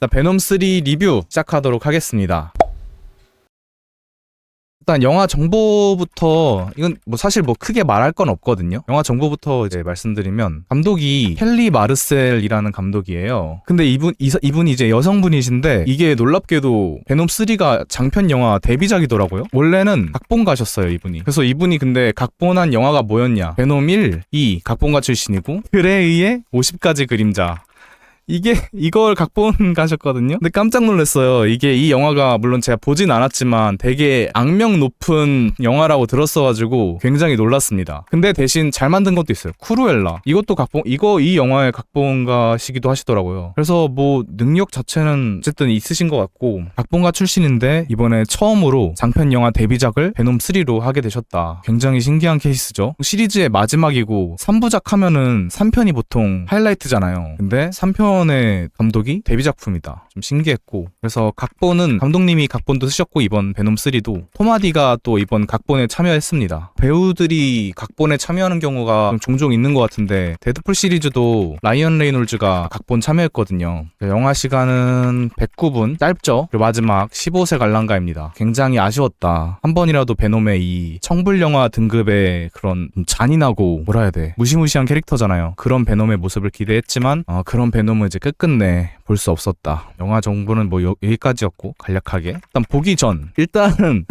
일단 베놈 3 리뷰 시작하도록 하겠습니다. 일단 영화 정보부터 이건 뭐 사실 뭐 크게 말할 건 없거든요. 영화 정보부터 이제 말씀드리면 감독이 켈리 마르셀이라는 감독이에요. 근데 이분 이, 이분이 이제 여성분이신데 이게 놀랍게도 베놈 3가 장편 영화 데뷔작이더라고요. 원래는 각본가셨어요 이분이. 그래서 이분이 근데 각본한 영화가 뭐였냐? 베놈 1, 2 각본가 출신이고 글에 의해 50가지 그림자 이게 이걸 각본 가셨거든요. 근데 깜짝 놀랐어요. 이게 이 영화가 물론 제가 보진 않았지만 되게 악명 높은 영화라고 들었어가지고 굉장히 놀랐습니다. 근데 대신 잘 만든 것도 있어요. 쿠루엘라 이것도 각본 이거 이 영화의 각본가시기도 하시더라고요. 그래서 뭐 능력 자체는 어쨌든 있으신 것 같고 각본가 출신인데 이번에 처음으로 장편 영화 데뷔작을 베놈 3로 하게 되셨다. 굉장히 신기한 케이스죠. 시리즈의 마지막이고 3부작 하면은 3편이 보통 하이라이트잖아요. 근데 3편 이번의 감독이 데뷔 작품이다. 좀 신기했고 그래서 각본은 감독님이 각본도 쓰셨고 이번 베놈 3도 토마디가 또 이번 각본에 참여했습니다. 배우들이 각본에 참여하는 경우가 좀 종종 있는 것 같은데 데드풀 시리즈도 라이언 레이놀즈가 각본 참여했거든요. 영화 시간은 109분 짧죠. 그리고 마지막 15세 관람가입니다. 굉장히 아쉬웠다. 한 번이라도 베놈의 이 청불 영화 등급의 그런 좀 잔인하고 뭐라 해야 돼 무시무시한 캐릭터잖아요. 그런 베놈의 모습을 기대했지만 어, 그런 베놈을 이제 끝끝내 볼 수 없었다. 영화 정보는 뭐 여, 여기까지였고 간략하게 일단 보기 전 일단은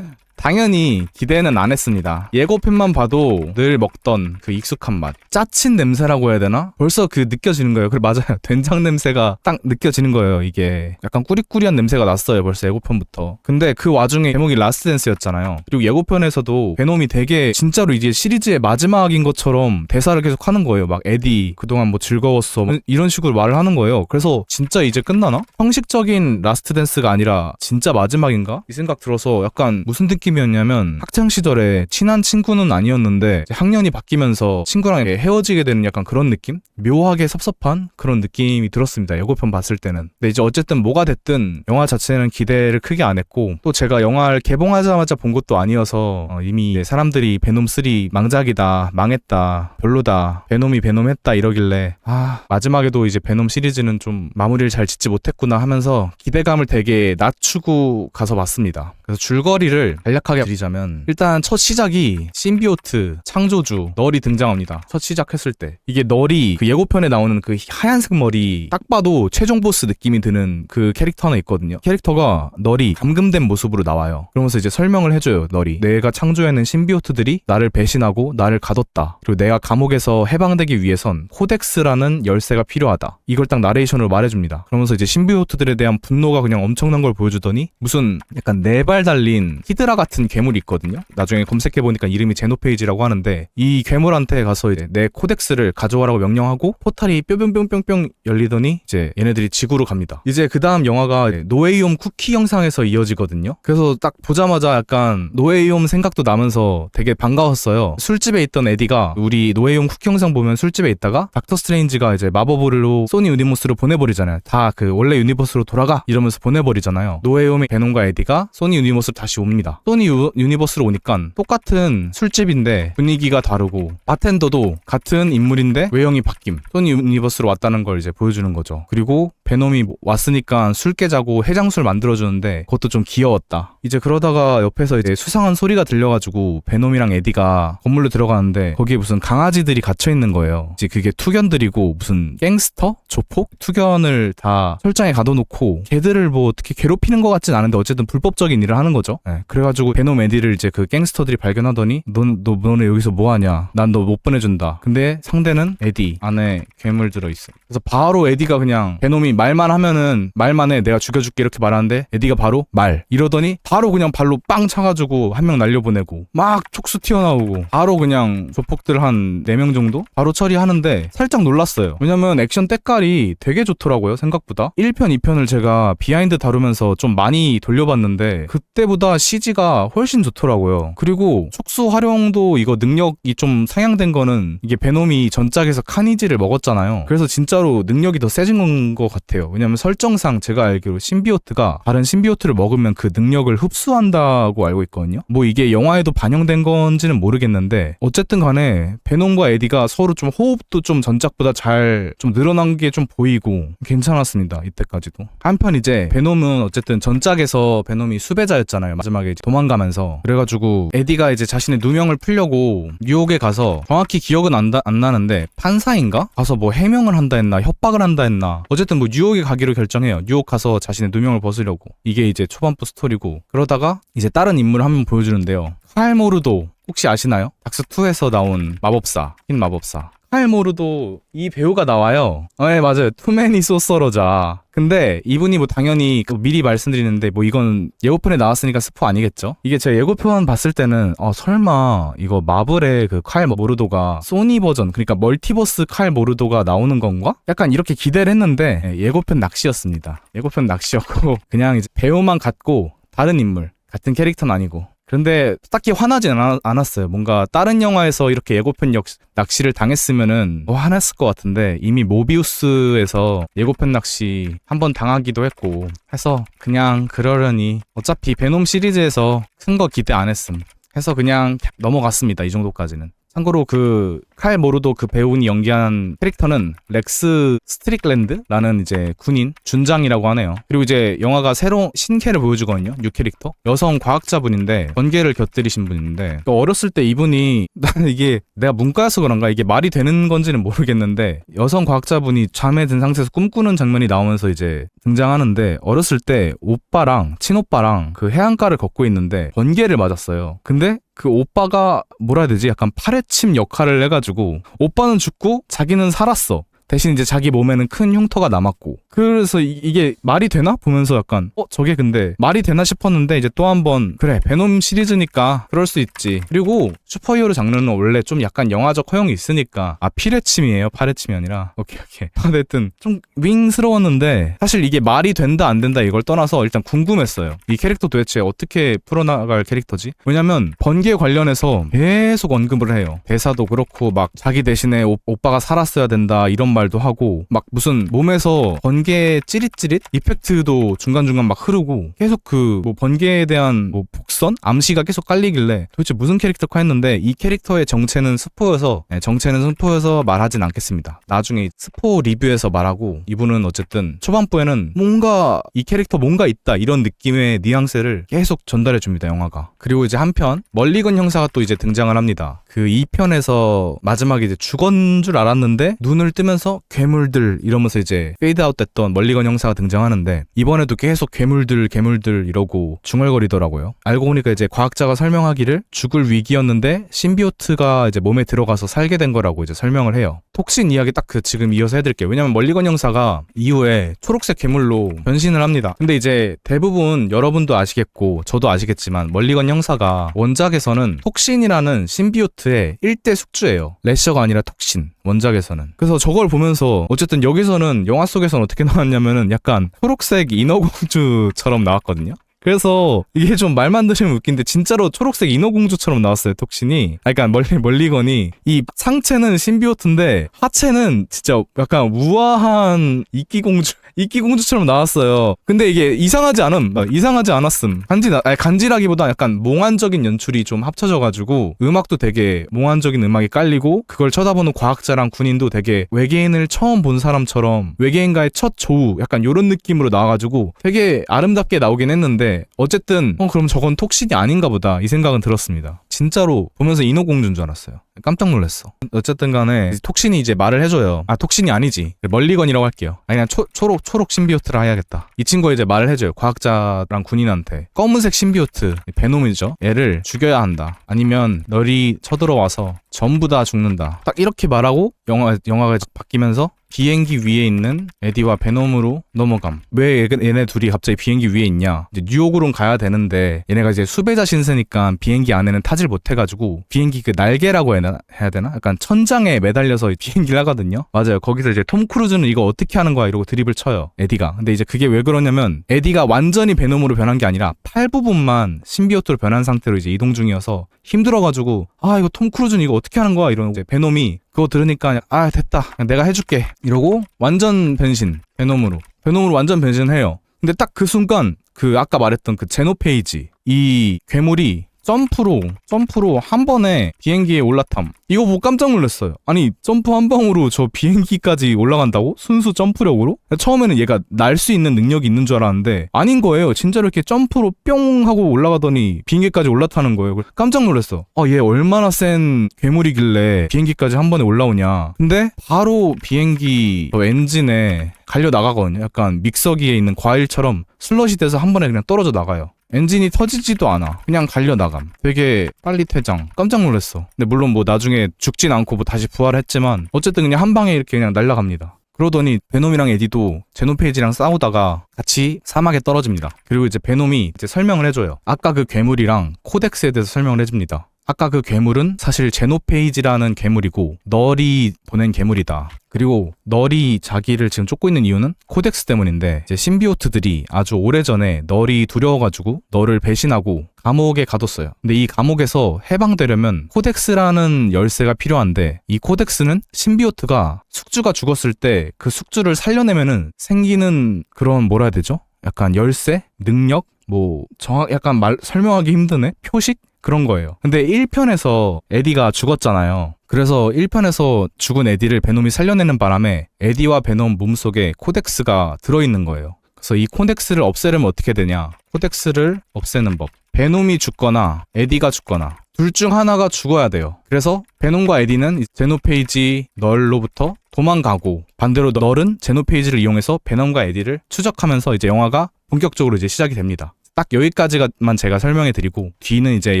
당연히 기대는 안 했습니다. 예고편만 봐도 늘 먹던 그 익숙한 맛. 짜친 냄새라고 해야 되나? 벌써 그 느껴지는 거예요. 그래, 맞아요. 된장 냄새가 딱 느껴지는 거예요, 이게. 약간 꾸리꾸리한 냄새가 났어요, 벌써 예고편부터. 근데 그 와중에 제목이 라스트 댄스였잖아요. 그리고 예고편에서도 베놈이 되게 진짜로 이제 시리즈의 마지막인 것처럼 대사를 계속 하는 거예요. 막 에디, 그동안 뭐 즐거웠어. 뭐 이런 식으로 말을 하는 거예요. 그래서 진짜 이제 끝나나? 형식적인 라스트 댄스가 아니라 진짜 마지막인가? 이 생각 들어서 약간 무슨 느낌 느낌이었냐면 학창 시절에 친한 친구는 아니었는데 학년이 바뀌면서 친구랑 헤어지게 되는 약간 그런 느낌? 묘하게 섭섭한 그런 느낌이 들었습니다. 예고편 봤을 때는. 근데 이제 어쨌든 뭐가 됐든 영화 자체는 기대를 크게 안 했고 또 제가 영화를 개봉하자마자 본 것도 아니어서 어, 이미 사람들이 베놈 3 망작이다, 망했다, 별로다, 베놈이 베놈했다 이러길래 아 마지막에도 이제 베놈 시리즈는 좀 마무리를 잘 짓지 못했구나 하면서 기대감을 되게 낮추고 가서 봤습니다. 그래서 줄거리를 간략하게 드리자면 일단 첫 시작이 심비오트 창조주 널이 등장합니다. 첫 시작했을 때 이게 널이 그 예고편에 나오는 그 하얀색 머리 딱 봐도 최종 보스 느낌이 드는 그 캐릭터 하나 있거든요. 캐릭터가 널이 감금된 모습으로 나와요. 그러면서 이제 설명을 해줘요. 널이 내가 창조해낸 심비오트들이 나를 배신하고 나를 가뒀다. 그리고 내가 감옥에서 해방되기 위해선 코덱스라는 열쇠가 필요하다. 이걸 딱 나레이션으로 말해줍니다. 그러면서 이제 심비오트들에 대한 분노가 그냥 엄청난 걸 보여주더니 무슨 약간 네발 발 달린 히드라 같은 괴물이 있거든요. 나중에 검색해 보니까 이름이 제노페이지라고 하는데 이 괴물한테 가서 이제 내 코덱스를 가져와라고 명령하고 포탈이 뿅뿅뿅뿅뿅 열리더니 이제 얘네들이 지구로 갑니다. 이제 그 다음 영화가 노웨이홈 쿠키 영상에서 이어지거든요. 그래서 딱 보자마자 약간 노웨이홈 생각도 나면서 되게 반가웠어요. 술집에 있던 에디가 우리 노웨이홈 쿠키 영상 보면 술집에 있다가 닥터 스트레인지가 이제 마법으로 소니 유니버스로 보내버리잖아요. 다 그 원래 유니버스로 돌아가 이러면서 보내버리잖아요. 노웨이홈의 베놈과 에디가 소니 유니 버스로 다시 옵니다. 소니 유, 유니버스로 오니까 똑같은 술집인데 분위기가 다르고 바텐더도 같은 인물인데 외형이 바뀜. 소니 유니버스로 왔다는 걸 이제 보여주는 거죠. 그리고 베놈이 왔으니까 술 깨자고 해장술 만들어주는데 그것도 좀 귀여웠다. 이제 그러다가 옆에서 이제 수상한 소리가 들려가지고 베놈이랑 에디가 건물로 들어가는데 거기에 무슨 강아지들이 gat혀 있는 거예요. 이제 그게 투견들이고 무슨 갱스터? 조폭? 투견을 다 철장에 가둬놓고 걔들을 뭐 어떻게 괴롭히는 것 같진 않은데 어쨌든 불법적인 일을 하는 거죠. 네, 그래가지고 베놈 에디를 이제 그 갱스터들이 발견하더니 넌, 너, 너네 여기서 뭐 하냐? 난 너 못 보내준다. 근데 상대는 에디 안에 괴물 들어 있어. 그래서 바로 에디가 그냥 베놈이 말만 하면은 말만 해 내가 죽여줄게 이렇게 말하는데 에디가 바로 말 이러더니 바로 그냥 발로 빵 차가지고 한 명 날려보내고 막 촉수 튀어나오고 바로 그냥 조폭들 한 4명 정도 바로 처리하는데 살짝 놀랐어요 왜냐면 액션 때깔이 되게 좋더라고요 생각보다 1편 2편을 제가 비하인드 다루면서 좀 많이 돌려봤는데 그 때보다 CG가 훨씬 좋더라고요. 그리고 촉수 활용도 이거 능력이 좀 상향된 거는 이게 베놈이 전작에서 카니지를 먹었잖아요. 그래서 진짜로 능력이 더 세진 것 같아요. 왜냐면 설정상 제가 알기로 신비오트가 다른 신비오트를 먹으면 그 능력을 흡수한다고 알고 있거든요. 뭐 이게 영화에도 반영된 건지는 모르겠는데 어쨌든 간에 베놈과 에디가 서로 좀 호흡도 좀 전작보다 잘 좀 늘어난 게 좀 보이고 괜찮았습니다. 이때까지도. 한편 이제 베놈은 어쨌든 전작에서 베놈이 수배자 였잖아요. 마지막에 도망가면서 그래가지고 에디가 이제 자신의 누명을 풀려고 뉴욕에 가서 정확히 기억은 안, 다- 안 나는데 판사인가? 가서 뭐 해명을 한다 했나 협박을 한다 했나 어쨌든 뭐 뉴욕에 가기로 결정해요. 뉴욕 가서 자신의 누명을 벗으려고 이게 이제 초반부 스토리고 그러다가 이제 다른 인물을 한번 보여주는데요. 칼 모르도 혹시 아시나요? 닥스2에서 나온 마법사 흰 마법사 칼모르도 이 배우가 나와요. 어, 네, 맞아요. 투맨이 소서러자. 근데 이분이 뭐 당연히 그 미리 말씀드리는데 뭐 이건 예고편에 나왔으니까 스포 아니겠죠? 이게 제가 예고편 봤을 때는 어 설마 이거 마블의 그 칼 모르도가 소니 버전 그러니까 멀티버스 칼 모르도가 나오는 건가? 약간 이렇게 기대를 했는데 예, 예고편 낚시였습니다. 예고편 낚시였고 그냥 이제 배우만 같고 다른 인물 같은 캐릭터는 아니고 그런데 딱히 화나진 않았어요. 뭔가 다른 영화에서 이렇게 예고편 역 낚시를 당했으면은 뭐 화났을 것 같은데 이미 모비우스에서 예고편 낚시 한번 당하기도 했고 해서 그냥 그러려니 어차피 베놈 시리즈에서 큰 거 기대 안 했음 해서 그냥 넘어갔습니다. 이 정도까지는. 참고로 그 칼 모르도 그 배우니 연기한 캐릭터는 렉스 스트릭랜드라는 이제 군인 준장이라고 하네요. 그리고 이제 영화가 새로운 신캐를 보여주거든요. 뉴 캐릭터 여성 과학자분인데 번개를 곁들이신 분인데 또 어렸을 때 이분이 나는 이게 내가 문과여서 그런가 이게 말이 되는 건지는 모르겠는데 여성 과학자분이 잠에 든 상태에서 꿈꾸는 장면이 나오면서 이제 등장하는데 어렸을 때 오빠랑 친오빠랑 그 해안가를 걷고 있는데 번개를 맞았어요. 근데 그 오빠가 뭐라 해야 되지? 약간 파래침 역할을 해가지고 오빠는 죽고 자기는 살았어. 대신 이제 자기 몸에는 큰 흉터가 남았고. 그래서 이, 게 말이 되나? 보면서 약간 어 저게 근데 말이 되나 싶었는데 이제 또 한 번 그래 베놈 시리즈니까 그럴 수 있지. 그리고 슈퍼히어로 장르는 원래 좀 약간 영화적 허용이 있으니까. 아 피레침이에요? 파레침이 아니라. 오케이 오케이. 어쨌든 좀 윙스러웠는데 사실 이게 말이 된다 안 된다 이걸 떠나서 일단 궁금했어요. 이 캐릭터 도대체 어떻게 풀어나갈 캐릭터지? 왜냐면 번개 관련해서 계속 언급을 해요. 대사도 그렇고 막 자기 대신에 오, 오빠가 살았어야 된다 이런 말도 하고 막 무슨 몸에서 번개 찌릿찌릿 이펙트도 중간중간 막 흐르고 계속 그 뭐 번개에 대한 뭐 복선 암시가 계속 깔리길래 도대체 무슨 캐릭터가 했는데 이 캐릭터의 정체는 스포여서 네, 정체는 스포여서 말하진 않겠습니다. 나중에 스포 리뷰에서 말하고 이분은 어쨌든 초반부에는 뭔가 이 캐릭터 뭔가 있다 이런 느낌의 뉘앙스를 계속 전달해 줍니다 영화가. 그리고 이제 한편 멀리건 형사가 또 이제 등장을 합니다. 그 2편에서 마지막에 이제 죽은 줄 알았는데 눈을 뜨면서 괴물들 이러면서 이제 페이드아웃 됐던 멀리건 형사가 등장하는데 이번에도 계속 괴물들 괴물들 이러고 중얼거리더라고요. 알고 보니까 이제 과학자가 설명하기를 죽을 위기였는데 신비오트가 이제 몸에 들어가서 살게 된 거라고 이제 설명을 해요. 톡신 이야기 딱 그 지금 이어서 해드릴게요. 왜냐면 멀리건 형사가 이후에 초록색 괴물로 변신을 합니다. 근데 이제 대부분 여러분도 아시겠고 저도 아시겠지만 멀리건 형사가 원작에서는 톡신이라는 신비오트의 1대 숙주예요. 레셔가 아니라 톡신. 원작에서는. 그래서 저걸 보면서 어쨌든 여기서는 영화 속에서는 어떻게 나왔냐면은 약간 초록색 인어공주처럼 나왔거든요. 그래서 이게 좀 말만 들으면 웃긴데 진짜로 초록색 인어공주처럼 나왔어요 톡신이. 아 그러니까 멀리 멀리건이 이 상체는 신비오트인데 하체는 진짜 약간 우아한 이끼공주 이끼공주처럼 나왔어요. 근데 이게 이상하지 않음. 막 이상하지 않았음. 간지 아니 간지라기보다 약간 몽환적인 연출이 좀 합쳐져가지고 음악도 되게 몽환적인 음악이 깔리고 그걸 쳐다보는 과학자랑 군인도 되게 외계인을 처음 본 사람처럼 외계인과의 첫 조우 약간 요런 느낌으로 나와가지고 되게 아름답게 나오긴 했는데 어쨌든 어 그럼 저건 톡신이 아닌가 보다 이 생각은 들었습니다. 진짜로 보면서 인어공주인 줄 알았어요. 깜짝 놀랐어. 어쨌든 간에 톡신이 이제 말을 해줘요. 아 톡신이 아니지. 멀리건이라고 할게요. 아니 그냥 초, 초록 초록 신비오트라 해야겠다. 이 친구가 이제 말을 해줘요. 과학자랑 군인한테 검은색 신비오트 베놈이죠. 얘를 죽여야 한다. 아니면 널이 쳐들어와서 전부 다 죽는다. 딱 이렇게 말하고 영화 영화가 바뀌면서 비행기 위에 있는 에디와 베놈으로 넘어감. 왜 얘- 얘네 둘이 갑자기 비행기 위에 있냐? 이제 뉴욕으로 가야 되는데 얘네가 이제 수배자 신세니까 비행기 안에는 타질 못해가지고 비행기 그 날개라고 해야 되나? 약간 천장에 매달려서 비행기를 하거든요. 맞아요. 거기서 이제 톰 크루즈는 이거 어떻게 하는 거야 이러고 드립을 쳐요. 에디가. 근데 이제 그게 왜 그러냐면 에디가 완전히 베놈으로 변한 게 아니라 팔 부분만 신비오트로 변한 상태로 이제 이동 중이어서 힘들어가지고 아 이거 톰 크루즈는 이거 어떻게 하는 거야 이제 베놈이 그거 들으니까 아 됐다. 내가 해줄게. 이러고 완전 변신 베놈으로. 베놈으로 완전 변신해요. 근데 딱 그 순간 그 아까 말했던 그 제노 페이지 이 괴물이 점프로 점프로 한 번에 비행기에 올라탐. 이거 보고 깜짝 놀랐어요. 아니 점프 한 방으로 저 비행기까지 올라간다고? 순수 점프력으로? 처음에는 얘가 날 수 있는 능력이 있는 줄 알았는데 아닌 거예요. 진짜로 이렇게 점프로 뿅 하고 올라가더니 비행기까지 올라타는 거예요. 깜짝 놀랐어. 아얘 얼마나 센 괴물이길래 비행기까지 한 번에 올라오냐. 근데 바로 비행기 저 엔진에 갈려 나가거든요. 약간 믹서기에 있는 과일처럼 슬럿이 돼서 한 번에 그냥 떨어져 나가요 엔진이 터지지도 않아. 그냥 갈려 나감. 되게 빨리 퇴장. 깜짝 놀랐어. 근데 물론 뭐 나중에 죽진 않고 뭐 다시 부활했지만 어쨌든 그냥 한 방에 이렇게 그냥 날아갑니다. 그러더니 베놈이랑 에디도 제노페이지랑 싸우다가 같이 사막에 떨어집니다. 그리고 이제 베놈이 이제 설명을 해줘요. 아까 그 괴물이랑 코덱스에 대해서 설명을 해줍니다. 아까 그 괴물은 사실 제노페이지라는 괴물이고 널이 보낸 괴물이다. 그리고 널이 자기를 지금 쫓고 있는 이유는 코덱스 때문인데 이제 신비오트들이 아주 오래전에 널이 두려워가지고 널을 배신하고 감옥에 가뒀어요. 근데 이 감옥에서 해방되려면 코덱스라는 열쇠가 필요한데 이 코덱스는 신비오트가 숙주가 죽었을 때 그 숙주를 살려내면은 생기는 그런 뭐라 해야 되죠? 약간 열쇠, 능력, 뭐 정확 약간 말 설명하기 힘드네. 표식 그런 거예요. 근데 1편에서 에디가 죽었잖아요. 그래서 1편에서 죽은 에디를 베놈이 살려내는 바람에 에디와 베놈 몸속에 코덱스가 들어있는 거예요. 그래서 이 코덱스를 없애려면 어떻게 되냐? 코덱스를 없애는 법. 베놈이 죽거나 에디가 죽거나 둘 중 하나가 죽어야 돼요. 그래서 베놈과 에디는 이 제노페이지 널로부터 도망가고 반대로 널은 제노페이지를 이용해서 베놈과 에디를 추적하면서 이제 영화가 본격적으로 이제 시작이 됩니다. 딱 여기까지만 제가 설명해 드리고 뒤는 이제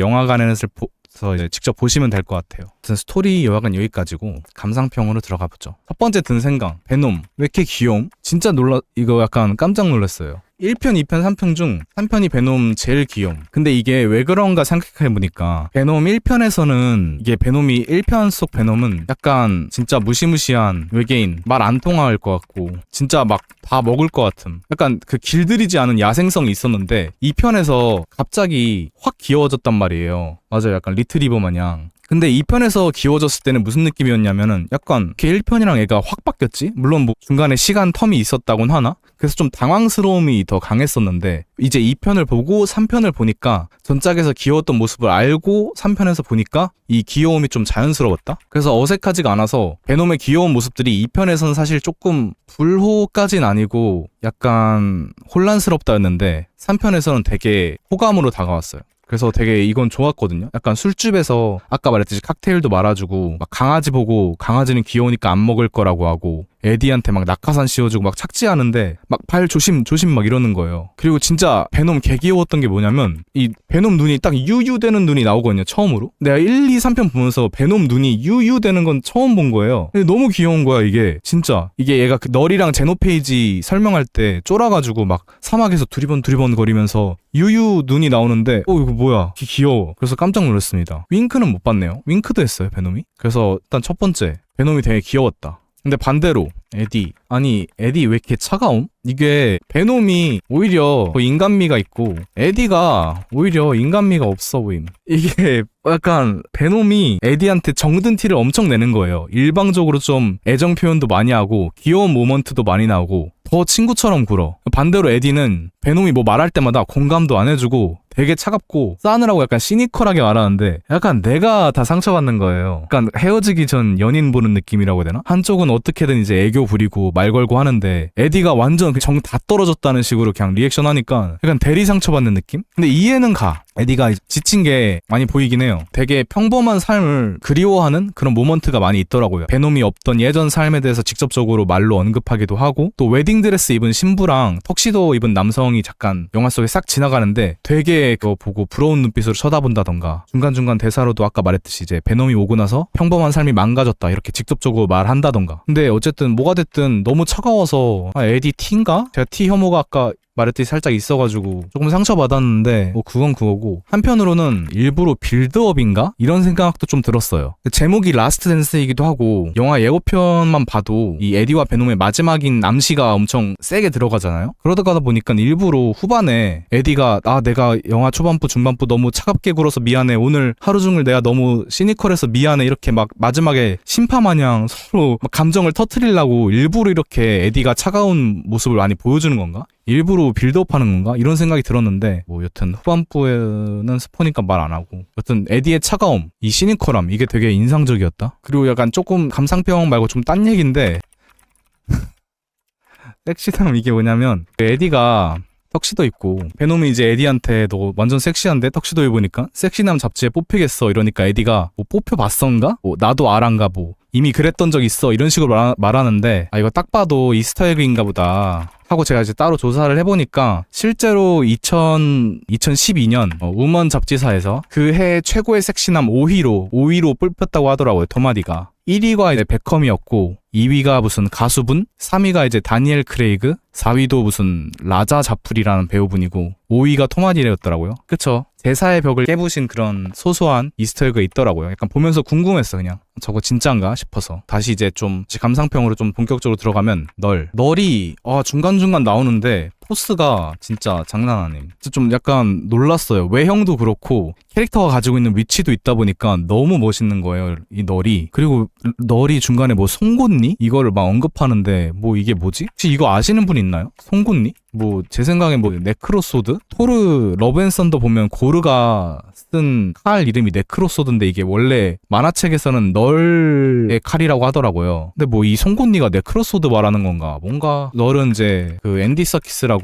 영화관에서 보- 이제 직접 보시면 될 것 같아요. 스토리 요약은 여기까지고 감상평으로 들어가 보죠. 첫 번째 든 생각 베놈 왜 이렇게 귀여움? 진짜 놀라 이거 약간 깜짝 놀랐어요. 1편, 2편, 3편 중 3편이 베놈 제일 귀여움. 근데 이게 왜 그런가 생각해 보니까 베놈 1편에서는 이게 베놈이 1편 속 베놈은 약간 진짜 무시무시한 외계인 말 안 통할 것 같고 진짜 막 다 먹을 것 같음. 약간 그 길들이지 않은 야생성이 있었는데 2편에서 갑자기 확 귀여워졌단 말이에요. 맞아요. 약간 리트리버 마냥. 근데 2편에서 귀여워졌을 때는 무슨 느낌이었냐면은 약간 걔 1편이랑 애가 확 바뀌었지? 물론 뭐 중간에 시간 텀이 있었다곤 하나? 그래서 좀 당황스러움이 더 강했었는데 이제 2편을 보고 3편을 보니까 전작에서 귀여웠던 모습을 알고 3편에서 보니까 이 귀여움이 좀 자연스러웠다? 그래서 어색하지가 않아서 베놈의 귀여운 모습들이 2편에서는 사실 조금 불호까진 아니고 약간 혼란스럽다였는데 3편에서는 되게 호감으로 다가왔어요. 그래서 되게 이건 좋았거든요. 약간 술집에서 아까 말했듯이 칵테일도 말아주고 막 강아지 보고 강아지는 귀여우니까 안 먹을 거라고 하고 에디한테 막 낙하산 씌워주고 막 착지하는데 막 발 조심 조심 막 이러는 거예요. 그리고 진짜 베놈 개 귀여웠던 게 뭐냐면 이 베놈 눈이 딱 유유되는 눈이 나오거든요. 처음으로. 내가 1, 2, 3편 보면서 베놈 눈이 유유되는 건 처음 본 거예요. 근데 너무 귀여운 거야 이게 진짜. 이게 얘가 그 널이랑 제노페이지 설명할 때 쫄아가지고 막 사막에서 두리번 두리번 거리면서 유유 눈이 나오는데 어 이거 뭐야 귀- 귀여워. 그래서 깜짝 놀랐습니다. 윙크는 못 봤네요. 윙크도 했어요 베놈이. 그래서 일단 첫 번째 베놈이 되게 귀여웠다. 근데 반대로 에디 아니 에디 왜 이렇게 차가움? 이게 베놈이 오히려 더 인간미가 있고 에디가 오히려 인간미가 없어 보임. 이게 약간 베놈이 에디한테 정든 티를 엄청 내는 거예요. 일방적으로 좀 애정 표현도 많이 하고 귀여운 모먼트도 많이 나오고 더 친구처럼 굴어. 반대로 에디는 베놈이 뭐 말할 때마다 공감도 안 해주고 되게 차갑고 싸느라고 약간 시니컬하게 말하는데 약간 내가 다 상처받는 거예요. 약간 헤어지기 전 연인 보는 느낌이라고 해야 되나? 한쪽은 어떻게든 이제 애교 부리고 말 걸고 하는데 에디가 완전 그정다 떨어졌다는 식으로 그냥 리액션 하니까 약간 대리 상처받는 느낌? 근데 이해는 가. 에디가 지친 게 많이 보이긴 해요. 되게 평범한 삶을 그리워하는 그런 모먼트가 많이 있더라고요. 베놈이 없던 예전 삶에 대해서 직접적으로 말로 언급하기도 하고 또 웨딩드레스 입은 신부랑 턱시도 입은 남성이 잠깐 영화 속에 싹 지나가는데 되게 그거 보고 부러운 눈빛으로 쳐다본다던가 중간중간 대사로도 아까 말했듯이 이제 베놈이 오고 나서 평범한 삶이 망가졌다 이렇게 직접적으로 말한다던가 근데 어쨌든 뭐가 됐든 너무 차가워서 아, 에디 T인가? 제가 T 혐오가 아까 말했듯이 살짝 있어가지고 조금 상처받았는데 뭐 그건 그거고. 한편으로는 일부러 빌드업인가? 이런 생각도 좀 들었어요. 제목이 라스트 댄스이기도 하고 영화 예고편만 봐도 이 에디와 베놈의 마지막인 암시가 엄청 세게 들어가잖아요? 그러다가 보니까 일부러 후반에 에디가 아 내가 영화 초반부 중반부 너무 차갑게 굴어서 미안해. 오늘 하루 종일 내가 너무 시니컬해서 미안해. 이렇게 막 마지막에 심파마냥 서로 막 감정을 터트리려고 일부러 이렇게 에디가 차가운 모습을 많이 보여주는 건가? 일부러 빌드업 하는 건가? 이런 생각이 들었는데 뭐 여튼 후반부에는 스포니까 말 안 하고 여튼 에디의 차가움 이 시니컬함 이게 되게 인상적이었다? 그리고 약간 조금 감상평 말고 좀 딴 얘기인데 섹시함 이게 뭐냐면 그 에디가 턱시도 입고 베놈이 이제 에디한테 너 완전 섹시한데 턱시도 입으니까 섹시남 잡지에 뽑히겠어 이러니까 에디가 뭐 뽑혀봤던가? 뭐 나도 알한가 뭐 이미 그랬던 적 있어 이런 식으로 말, 말하는데 아 이거 딱 봐도 이스터에그인가 보다 하고 제가 이제 따로 조사를 해보니까 실제로 2000, 2012년 어, 우먼 잡지사에서 그 해 최고의 섹시남 5위로 5위로 뽑혔다고 하더라고요 토마디가 1위가 이제 베컴이었고 2위가 무슨 가수분 3위가 이제 다니엘 크레이그 4위도 무슨 라자 자풀이라는 배우분이고 5위가 토마디레였더라고요. 그쵸. 대사의 벽을 깨부신 그런 소소한 이스터에그 있더라고요. 약간 보면서 궁금했어 그냥. 저거 진짠가 싶어서. 다시 이제 좀 감상평으로 좀 본격적으로 들어가면 널 널이 아 중간중간 나오는데 포스가 진짜 장난 아님 좀 약간 놀랐어요. 외형도 그렇고 캐릭터가 가지고 있는 위치도 있다 보니까 너무 멋있는 거예요 이 널이. 그리고 널이 중간에 뭐 송곳니? 이거를 막 언급하는데 뭐 이게 뭐지? 혹시 이거 아시는 분 있나요? 송곳니? 뭐 제 생각엔 뭐 네크로소드? 토르 러브앤썬더 보면 고르가 쓴 칼 이름이 네크로소드인데 이게 원래 만화책에서는 널의 칼이라고 하더라고요. 근데 뭐 이 송곳니가 네크로소드 말하는 건가? 뭔가 널은 이제 그 앤디 서키스라고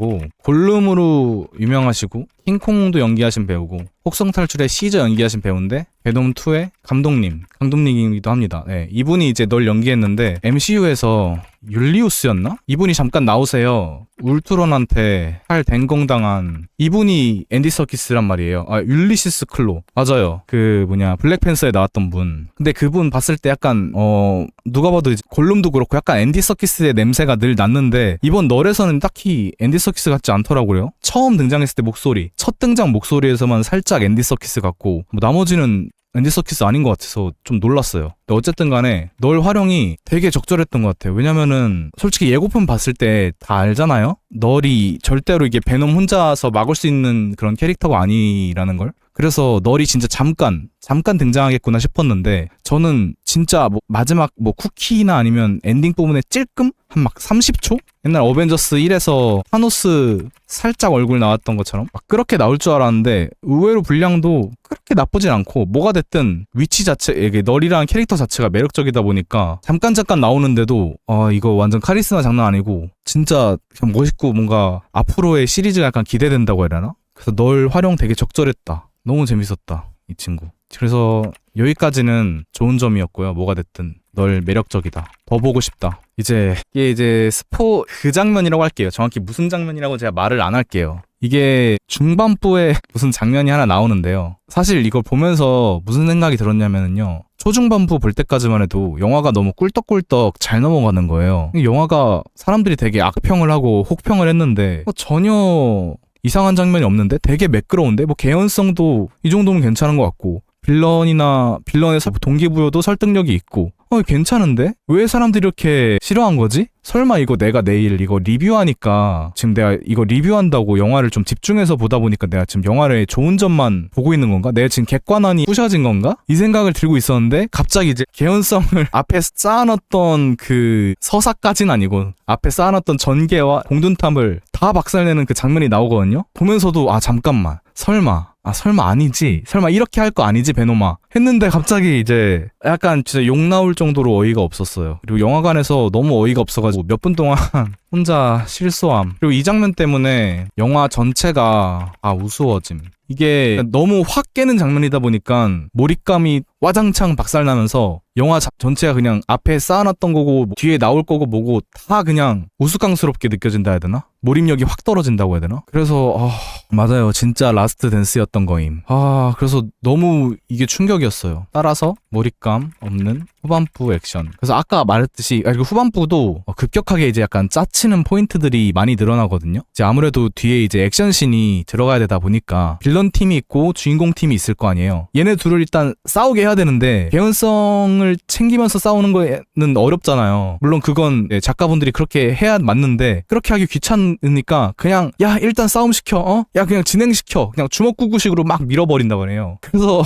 골룸으로 유명하시고 킹콩도 연기하신 배우고 혹성 탈출의 시저 연기하신 배우인데 베놈 2의 감독님 감독님이기도 합니다. 네, 이분이 이제 널 연기했는데 MCU에서 율리우스였나? 이분이 잠깐 나오세요. 울트론한테 팔 댕공당한 이분이 앤디 서키스란 말이에요. 아 율리시스 클로 맞아요. 그 뭐냐 블랙팬서에 나왔던 분. 근데 그분 봤을 때 약간 어 누가 봐도 골룸도 그렇고 약간 앤디 서키스의 냄새가 늘 났는데 이번 널에서는 딱히 앤디 서키스 같지 않더라고요. 처음 등장했을 때 목소리 첫 등장 목소리에서만 살짝 앤디 서키스 같고 뭐 나머지는 앤디 서키스 아닌 것 같아서 좀 놀랐어요. 근데 어쨌든 간에 널 활용이 되게 적절했던 것 같아요. 왜냐면은 솔직히 예고편 봤을 때 다 알잖아요? 널이 절대로 이게 베놈 혼자서 막을 수 있는 그런 캐릭터가 아니라는 걸. 그래서 널이 진짜 잠깐 잠깐 등장하겠구나 싶었는데 저는 진짜 뭐 마지막 뭐 쿠키나 아니면 엔딩 부분에 찔끔 한 막 30초? 옛날 어벤져스 1에서 타노스 살짝 얼굴 나왔던 것처럼 막 그렇게 나올 줄 알았는데 의외로 분량도 그렇게 나쁘진 않고 뭐가 됐든 위치 자체 이게 널이라는 캐릭터 자체가 매력적이다 보니까 잠깐 잠깐 나오는데도 아 이거 완전 카리스마 장난 아니고 진짜 멋있고 뭔가 앞으로의 시리즈가 약간 기대된다고 해야 되나? 그래서 널 활용 되게 적절했다. 너무 재밌었다. 이 친구. 그래서 여기까지는 좋은 점이었고요. 뭐가 됐든 널 매력적이다. 더 보고 싶다. 이제 이게 이제 스포 그 장면이라고 할게요. 정확히 무슨 장면이라고 제가 말을 안 할게요. 이게 중반부에 무슨 장면이 하나 나오는데요. 사실 이걸 보면서 무슨 생각이 들었냐면요. 초중반부 볼 때까지만 해도 영화가 너무 꿀떡꿀떡 잘 넘어가는 거예요. 영화가 사람들이 되게 악평을 하고 혹평을 했는데 어, 전혀 이상한 장면이 없는데 되게 매끄러운데? 뭐 개연성도 이 정도면 괜찮은 것 같고 빌런이나 빌런의 설- 동기부여도 설득력이 있고 어 괜찮은데 왜 사람들이 이렇게 싫어한 거지? 설마 이거 내가 내일 이거 리뷰하니까 지금 내가 이거 리뷰한다고 영화를 좀 집중해서 보다 보니까 내가 지금 영화를 좋은 점만 보고 있는 건가? 내가 지금 객관안이 부셔진 건가? 이 생각을 들고 있었는데 갑자기 이제 개연성을 앞에 쌓아놨던 그 서사까진 아니고 앞에 쌓아놨던 전개와 공든탑을 다 박살내는 그 장면이 나오거든요. 보면서도 아 잠깐만 설마 아 설마 아니지 설마 이렇게 할 거 아니지 베노마 했는데 갑자기 이제 약간 진짜 욕 나올 정도로 어이가 없었어요. 그리고 영화관에서 너무 어이가 없어가지고 몇 분 동안 혼자 실소함. 그리고 이 장면 때문에 영화 전체가 아 우스워짐. 이게 너무 확 깨는 장면이다 보니까 몰입감이 와장창 박살나면서 영화 자- 전체가 그냥 앞에 쌓아놨던 거고 뭐 뒤에 나올 거고 뭐고 다 그냥 우스꽝스럽게 느껴진다 해야 되나? 몰입력이 확 떨어진다고 해야 되나? 그래서 아, 맞아요. 진짜 라스트 댄스였던 거임. 아, 그래서 너무 이게 충격이 었어요. 따라서 몰입감 없는 후반부 액션. 그래서 아까 말했듯이 아, 그리고 후반부도 어, 급격하게 이제 약간 짜치는 포인트들이 많이 늘어나거든요. 이제 아무래도 뒤에 이제 액션씬이 들어가야 되다 보니까 빌런 팀이 있고 주인공 팀이 있을 거 아니에요. 얘네 둘을 일단 싸우게 해야 되는데 개연성을 챙기면서 싸우는 거는 어렵잖아요. 물론 그건 네, 작가분들이 그렇게 해야 맞는데 그렇게 하기 귀찮으니까 그냥 야 일단 싸움 시켜 어? 야 그냥 진행시켜 그냥 주먹구구식으로 막 밀어버린다 그래요. 그래서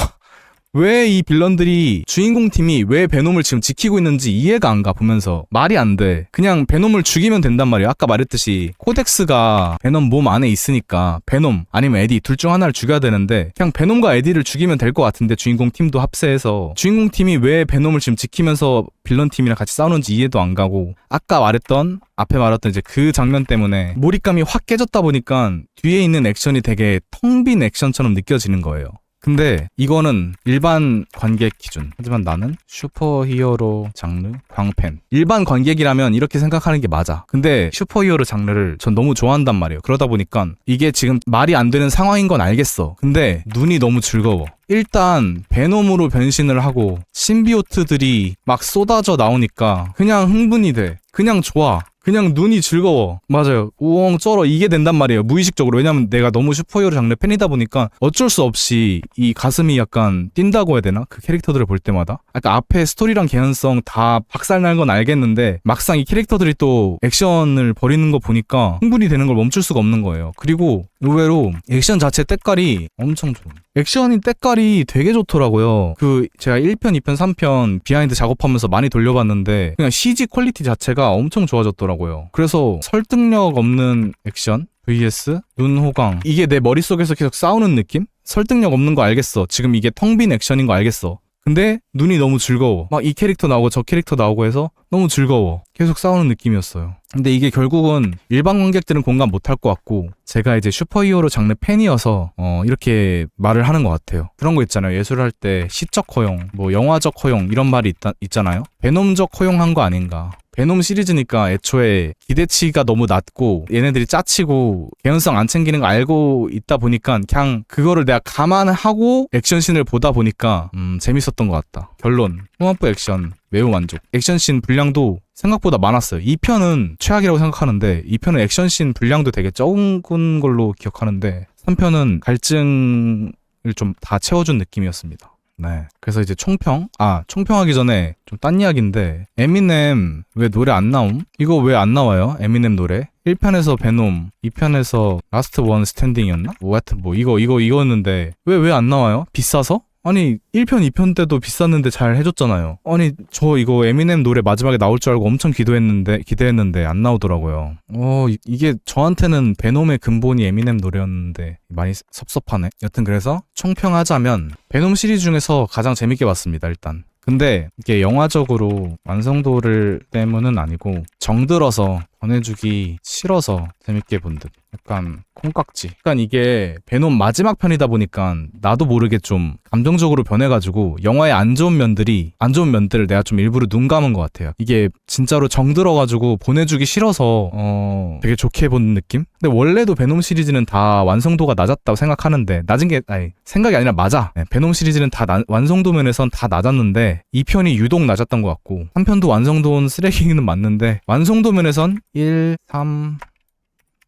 왜 이 빌런들이 주인공 팀이 왜 베놈을 지금 지키고 있는지 이해가 안 가 보면서 말이 안 돼. 그냥 베놈을 죽이면 된단 말이에요. 아까 말했듯이 코덱스가 베놈 몸 안에 있으니까 베놈 아니면 에디 둘 중 하나를 죽여야 되는데 그냥 베놈과 에디를 죽이면 될 것 같은데 주인공 팀도 합세해서 주인공 팀이 왜 베놈을 지금 지키면서 빌런 팀이랑 같이 싸우는지 이해도 안 가고 아까 말했던 앞에 말했던 이제 그 장면 때문에 몰입감이 확 깨졌다 보니까 뒤에 있는 액션이 되게 텅 빈 액션처럼 느껴지는 거예요. 근데 이거는 일반 관객 기준. 하지만 나는 슈퍼히어로 장르 광팬. 일반 관객이라면 이렇게 생각하는 게 맞아. 근데 슈퍼히어로 장르를 전 너무 좋아한단 말이에요. 그러다 보니까 이게 지금 말이 안 되는 상황인 건 알겠어. 근데 눈이 너무 즐거워. 일단 베놈으로 변신을 하고 신비오트들이 막 쏟아져 나오니까 그냥 흥분이 돼. 그냥 좋아. 그냥 눈이 즐거워. 맞아요. 우엉 쩔어 이게 된단 말이에요. 무의식적으로. 왜냐면 내가 너무 슈퍼히어로 장르 팬이다 보니까 어쩔 수 없이 이 가슴이 약간 뛴다고 해야 되나? 그 캐릭터들을 볼 때마다. 아까 앞에 스토리랑 개연성 다 박살난 건 알겠는데 막상 이 캐릭터들이 또 액션을 벌이는 거 보니까 흥분이 되는 걸 멈출 수가 없는 거예요. 그리고 의외로 액션 자체 때깔이 엄청 좋은. 액션이 때깔이 되게 좋더라고요. 그 제가 1편, 2편, 3편 비하인드 작업하면서 많이 돌려봤는데 그냥 CG 퀄리티 자체가 엄청 좋아졌더라고요. 그래서 설득력 없는 액션 vs 눈호강 이게 내 머릿속에서 계속 싸우는 느낌? 설득력 없는 거 알겠어. 지금 이게 텅 빈 액션인 거 알겠어. 근데 눈이 너무 즐거워. 막 이 캐릭터 나오고 저 캐릭터 나오고 해서 너무 즐거워. 계속 싸우는 느낌이었어요. 근데 이게 결국은 일반 관객들은 공감 못할 것 같고 제가 이제 슈퍼히어로 장르 팬이어서 어 이렇게 말을 하는 것 같아요. 그런 거 있잖아요. 예술을 할때 시적 허용, 뭐 영화적 허용 이런 말이 있다, 있잖아요. 베놈적 허용한 거 아닌가. 베놈 시리즈니까 애초에 기대치가 너무 낮고 얘네들이 짜치고 개연성 안 챙기는 거 알고 있다 보니까 그냥 그거를 내가 감안하고 액션씬을 보다 보니까 음 재밌었던 것 같다. 결론 후반부 액션 매우 만족. 액션씬 분량도 생각보다 많았어요. 2편은 최악이라고 생각하는데 2편은 액션씬 분량도 되게 적은 걸로 기억하는데 3편은 갈증을 좀 다 채워준 느낌이었습니다. 네. 그래서 이제 총평? 아, 총평하기 전에 좀 딴 이야기인데, 에미넴 왜 노래 안 나옴? 이거 왜 안 나와요? 에미넴 노래? 1편에서 베놈, 2편에서 라스트 원 스탠딩이었나? 뭐 하여튼 뭐 이거, 이거, 이거였는데, 왜, 왜 안 나와요? 비싸서? 아니 1편 2편 때도 비쌌는데 잘 해줬잖아요. 아니 저 이거 에미넴 노래 마지막에 나올 줄 알고 엄청 기도했는데 기대했는데 안 나오더라고요. 어 이- 이게 저한테는 베놈의 근본이 에미넴 노래였는데 많이 섭섭하네. 여튼 그래서 총평하자면 베놈 시리즈 중에서 가장 재밌게 봤습니다 일단. 근데 이게 영화적으로 완성도를 때문은 아니고 정들어서 전해주기 싫어서 재밌게 본 듯. 약간 콩깍지. 약간 이게 베놈 마지막 편이다 보니까 나도 모르게 좀 감정적으로 변해가지고 영화의 안 좋은 면들이 안 좋은 면들을 내가 좀 일부러 눈 감은 것 같아요. 이게 진짜로 정 들어가지고 보내주기 싫어서 어 되게 좋게 본 느낌? 근데 원래도 베놈 시리즈는 다 완성도가 낮았다고 생각하는데 낮은 게 아니 생각이 아니라 맞아. 네, 베놈 시리즈는 다 나- 완성도 면에선 다 낮았는데 2편이 유독 낮았던 것 같고 3편도 완성도는 쓰레기는 맞는데 완성도 면에선 1, 3,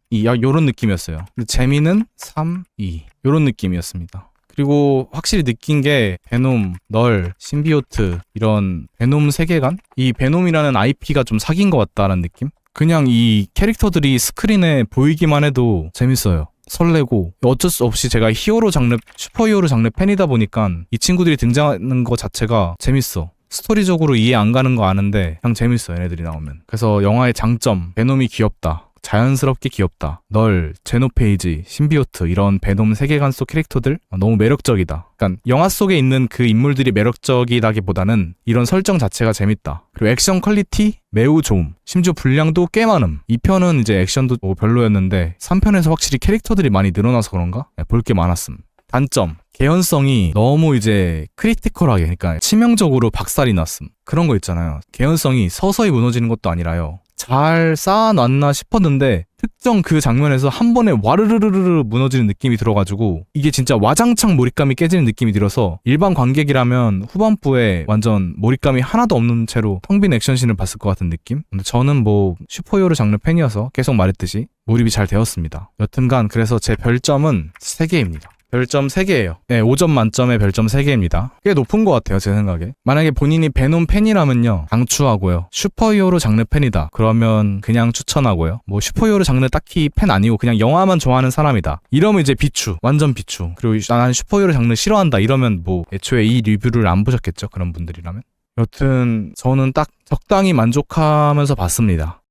2, 야, 요런 느낌이었어요. 근데 재미는 3, 2. 요런 느낌이었습니다. 그리고 확실히 느낀 게 베놈, 널, 신비오트 이런 베놈 세계관? 이 베놈이라는 IP가 좀 사귄 것 같다라는 느낌? 그냥 이 캐릭터들이 스크린에 보이기만 해도 재밌어요. 설레고 어쩔 수 없이 제가 히어로 장르 슈퍼히어로 장르 팬이다 보니까 이 친구들이 등장하는 것 자체가 재밌어. 스토리적으로 이해 안 가는 거 아는데 그냥 재밌어 얘네들이 나오면. 그래서 영화의 장점 베놈이 귀엽다. 자연스럽게 귀엽다. 널, 제노페이지, 신비오트 이런 베놈 세계관 속 캐릭터들 아, 너무 매력적이다. 그러니까 영화 속에 있는 그 인물들이 매력적이다기보다는 이런 설정 자체가 재밌다. 그리고 액션 퀄리티 매우 좋음. 심지어 분량도 꽤 많음. 2편은 이제 액션도 뭐 별로였는데 3편에서 확실히 캐릭터들이 많이 늘어나서 그런가? 볼 게 많았음. 단점. 개연성이 너무 이제 크리티컬하게 그러니까 치명적으로 박살이 났음. 그런 거 있잖아요. 개연성이 서서히 무너지는 것도 아니라요. 잘 쌓아놨나 싶었는데 특정 그 장면에서 한 번에 와르르르르 무너지는 느낌이 들어가지고 이게 진짜 와장창 몰입감이 깨지는 느낌이 들어서 일반 관객이라면 후반부에 완전 몰입감이 하나도 없는 채로 텅 빈 액션씬을 봤을 것 같은 느낌? 근데 저는 뭐 슈퍼히어로 장르 팬이어서 계속 말했듯이 몰입이 잘 되었습니다. 여튼간 그래서 제 별점은 3개입니다. 별점 3개예요. 네, 5점 만점에 별점 3개입니다. 꽤 높은 것 같아요, 제 생각에. 만약에 본인이 베놈 팬이라면요, 강추하고요. 슈퍼히어로 장르 팬이다. 그러면 그냥 추천하고요. 뭐 슈퍼히어로 장르 딱히 팬 아니고 그냥 영화만 좋아하는 사람이다. 이러면 이제 비추, 완전 비추. 그리고 난 슈퍼히어로 장르 싫어한다. 이러면 뭐 애초에 이 리뷰를 안 보셨겠죠, 그런 분들이라면. 여튼 저는 딱 적당히 만족하면서 봤습니다.